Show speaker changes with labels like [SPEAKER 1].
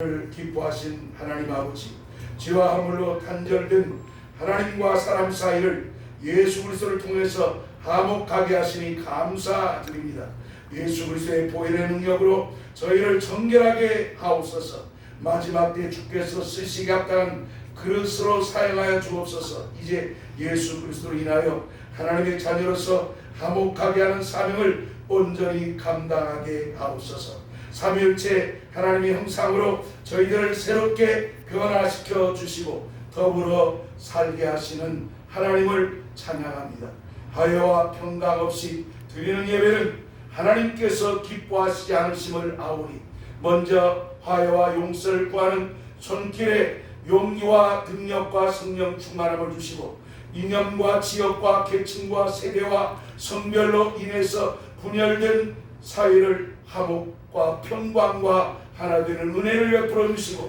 [SPEAKER 1] 를 기뻐하신 하나님 아버지 죄와 허물로 단절된 하나님과 사람 사이를 예수 그리스도를 통해서 화목하게 하시니 감사드립니다. 예수 그리스도의 보혈의 능력으로 저희를 정결하게 하옵소서. 마지막 때 주께서 쓰시기 합당한 그릇으로 사용하여 주옵소서. 이제 예수 그리스도로 인하여 하나님의 자녀로서 화목하게 하는 사명을 온전히 감당하게 하옵소서. 삼일체 하나님의 형상으로 저희들을 새롭게 변화시켜 주시고 더불어 살게 하시는 하나님을 찬양합니다. 하여와 평강 없이 드리는 예배는 하나님께서 기뻐하시지 않으심을 아오니 먼저 화해와 용서를 구하는 손길에 용기와 능력과 성령 충만함을 주시고 이념과 지역과 계층과 세대와 성별로 인해서 분열된 사회를 화목과 평강과 하나 되는 은혜를 베풀어 주시고